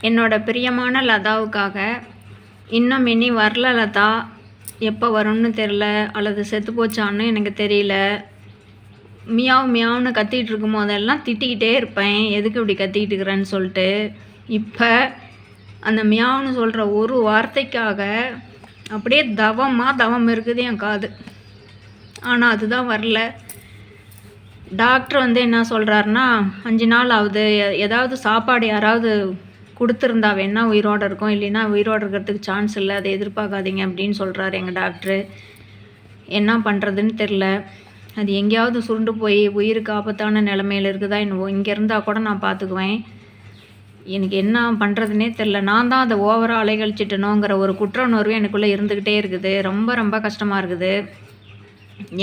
என்னோட பிரியமான லதாவுக்காக. இன்னும் இனி வரல லதா. எப்போ வரும்னு தெரில அல்லது செத்து போச்சான்னு எனக்கு தெரியல. மியாவ் மியாவ்னு கத்திகிட்டு இருக்கும் போதெல்லாம் திட்டிக்கிட்டே இருப்பேன். எதுக்கு இப்படி கத்திக்கிட்டு இருக்கிறேன்னு சொல்லிட்டு. இப்போ அந்த மியாவ்னு சொல்கிற ஒரு வார்த்தைக்காக அப்படியே தவமாக தவம் இருக்குது என் காது. ஆனால் அதுதான் வரல. டாக்டர் வந்து என்ன சொல்கிறாருன்னா அஞ்சு நாள் ஆகுது. ஏதாவது சாப்பாடு யாராவது கொடுத்துருந்தா வேணா உயிரோடு இருக்கும். இல்லைன்னா உயிரோடு இருக்கிறதுக்கு சான்ஸ் இல்லை. அதை எதிர்பார்க்காதீங்க அப்படின்னு சொல்கிறாரு எங்கள் டாக்டரு என்ன பண்ணுறதுன்னு தெரில அது எங்கேயாவது சுருண்டு போய் உயிருக்கு ஆபத்தான நிலமையில இருக்குதா என்னவோ. இங்கே இருந்தால் கூட நான் பார்த்துக்குவேன் எனக்கு என்ன பண்ணுறதுனே தெரில நான் தான் அதை ஓவராக அலைகழிச்சிட்டணுங்கிற ஒரு குற்ற உணர்வு எனக்குள்ளே இருந்துக்கிட்டே இருக்குது. ரொம்ப ரொம்ப கஷ்டமாக இருக்குது.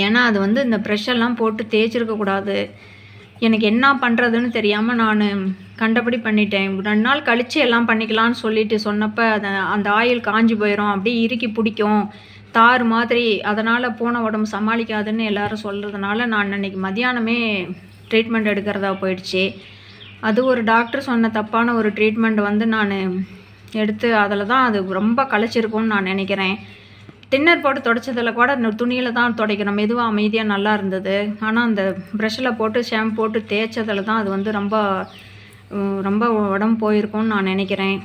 ஏன்னா அது வந்து இந்த ப்ரெஷ்ஷெல்லாம் போட்டு தேய்ச்சிருக்கக்கூடாது. எனக்கு என்ன பண்ணுறதுன்னு தெரியாமல் நான் கண்டபடி பண்ணிட்டேன். ரெண்டு நாள் கழித்து எல்லாம் பண்ணிக்கலாம்னு சொல்லிட்டு சொன்னப்போ அதை அந்த ஆயில் காஞ்சி போயிடும் அப்படியே இறுக்கி பிடிக்கும். தார் மாதிரி. அதனால் போன உடம்பு சமாளிக்காதுன்னு எல்லாரும் சொல்கிறதுனால நான் அன்னைக்கு மதியானமே ட்ரீட்மெண்ட் எடுக்கிறதா போயிடுச்சு. அது ஒரு டாக்டர் சொன்ன தப்பான ஒரு ட்ரீட்மெண்ட் வந்து நான் எடுத்து அதில் தான் அது ரொம்ப கழிச்சிருக்கும்னு நான் நினைக்கிறேன். டின்னர் போட்டு துடைச்சதில் கூட இந்த துணியில் தான் துடைக்கிறோம் மெதுவாக அமைதியாக நல்லா இருந்தது. ஆனால் அந்த ப்ரெஷ்ஷில் போட்டு ஷாம்பு போட்டு தேய்ச்சதில் தான் அது வந்து ரொம்ப ரொம்ப உடம்பு போயிருக்கும்னு நான் நினைக்கிறேன்.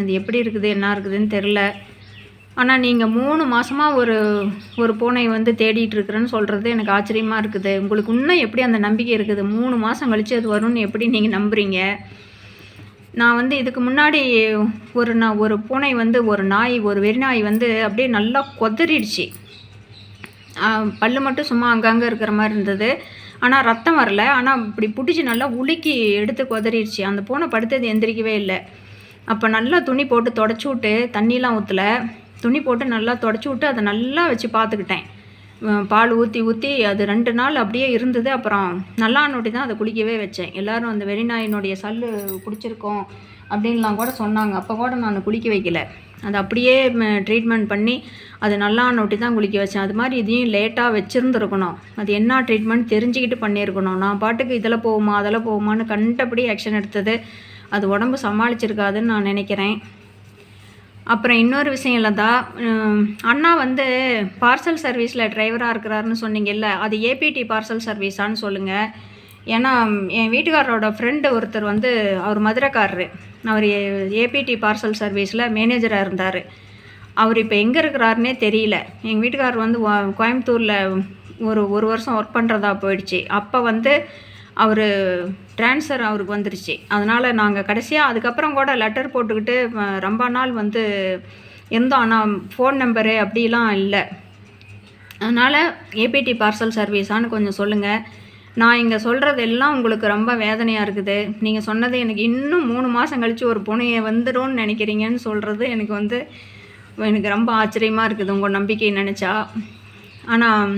அது எப்படி இருக்குது என்ன இருக்குதுன்னு தெரில ஆனால் நீங்கள் மூணு மாதமாக ஒரு ஒரு பூனை வந்து தேடிட்டு இருக்கிறேன்னு சொல்கிறது எனக்கு ஆச்சரியமாக இருக்குது. உங்களுக்கு இன்னும் எப்படி அந்த நம்பிக்கை இருக்குது? மூணு மாதம் கழித்து அது வரும்னு எப்படி நீங்கள் நம்புறீங்க? நான் வந்து இதுக்கு முன்னாடி ஒரு நான் ஒரு பூனை வந்து ஒரு நாய் ஒரு வெறிநாய் வந்து அப்படியே நல்லா கொதறிடுச்சு பல்லு மட்டும் சும்மா அங்கங்கே இருக்கிற மாதிரி இருந்தது. ஆனால் ரத்தம் வரல. ஆனால் இப்படி பிடிச்சி நல்லா உலுக்கி எடுத்து கொதறிடுச்சு அந்த பூனை படுத்தது எந்திரிக்கவே இல்லை. அப்போ நல்லா துணி போட்டு தொடச்சி விட்டு தண்ணிலாம் ஊற்றல துணி போட்டு நல்லா தொடச்சி விட்டு அதை நல்லா வச்சு பார்த்துக்கிட்டேன். பால் ஊற்றி ஊற்றி அது ரெண்டு நாள் அப்படியே இருந்தது. அப்புறம் நல்லா நோட்டி தான் அதை குளிக்கவே வச்சேன். எல்லாரும் அந்த வெறிநாயினுடைய சல்லு பிடிச்சிருக்கோம் அப்படின்லாம் கூட சொன்னாங்க. அப்போ கூட நான் குளிக்க வைக்கல. அது அப்படியே ட்ரீட்மெண்ட் பண்ணி அது நல்லா நோட்டி தான் குளிக்க வச்சேன். அது மாதிரி இதையும் லேட்டாக வச்சுருந்துருக்கணும். அது என்ன ட்ரீட்மெண்ட் தெரிஞ்சுக்கிட்டு பண்ணியிருக்கணும். நான் பாட்டுக்கு இதில் போகுமா அதில் போகுமான்னு கண்டபடி ஆக்ஷன் எடுத்தது. அது உடம்பு சமாளிச்சிருக்காதுன்னு நான் நினைக்கிறேன். அப்புறம் இன்னொரு விஷயம் இல்லை அண்ணா வந்து பார்சல் சர்வீஸில் டிரைவராக இருக்கிறாருன்னு சொன்னீங்கல்ல அது ஏபிடி பார்சல் சர்வீஸான்னு சொல்லுங்கள் ஏன்னா என் வீட்டுக்காரரோட ஃப்ரெண்டு ஒருத்தர் வந்து அவர் மதுரைக்காரரு. அவர் ஏபிடி பார்சல் சர்வீஸில் மேனேஜராக இருந்தார். அவர் இப்போ எங்கே இருக்கிறாருனே தெரியல. எங்கள் வீட்டுக்காரர் வந்து வா- கோயம்புத்தூரில் ஒரு ஒரு வருஷம் ஒர்க் பண்ணுறதா போயிடுச்சு. அப்போ வந்து அவர் ட்ரான்ஸ்ஃபர் அவருக்கு வந்துருச்சு. அதனால் நாங்கள் கடைசியாக அதுக்கப்புறம் கூட லெட்டர் போட்டுக்கிட்டு ரொம்ப நாள் வந்து இருந்தோம் ஆனால் ஃபோன் நம்பரு அப்படிலாம் இல்லை. அதனால் ஏபிடி பார்சல் சர்வீஸான்னு கொஞ்சம் சொல்லுங்கள் நான் இங்கே சொல்கிறது எல்லாம் உங்களுக்கு ரொம்ப வேதனையாக இருக்குது. நீங்கள் சொன்னது எனக்கு இன்னும் மூணு மாதம் கழித்து ஒரு புனையை வந்துடும்னு நினைக்கிறீங்கன்னு சொல்கிறது எனக்கு வந்து எனக்கு ரொம்ப ஆச்சரியமாக இருக்குது உங்கள் நம்பிக்கை நினச்சா. ஆனால்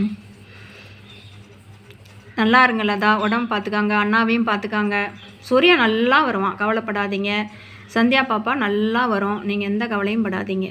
நல்லா இருங்க லதா உடம்பு பார்த்துக்காங்க அண்ணாவையும் பார்த்துக்காங்க சூர்யா நல்லா வருவான் கவலைப்படாதீங்க. சந்தியா பாப்பா நல்லா வரும் நீங்கள் எந்த கவலையும் படாதீங்க.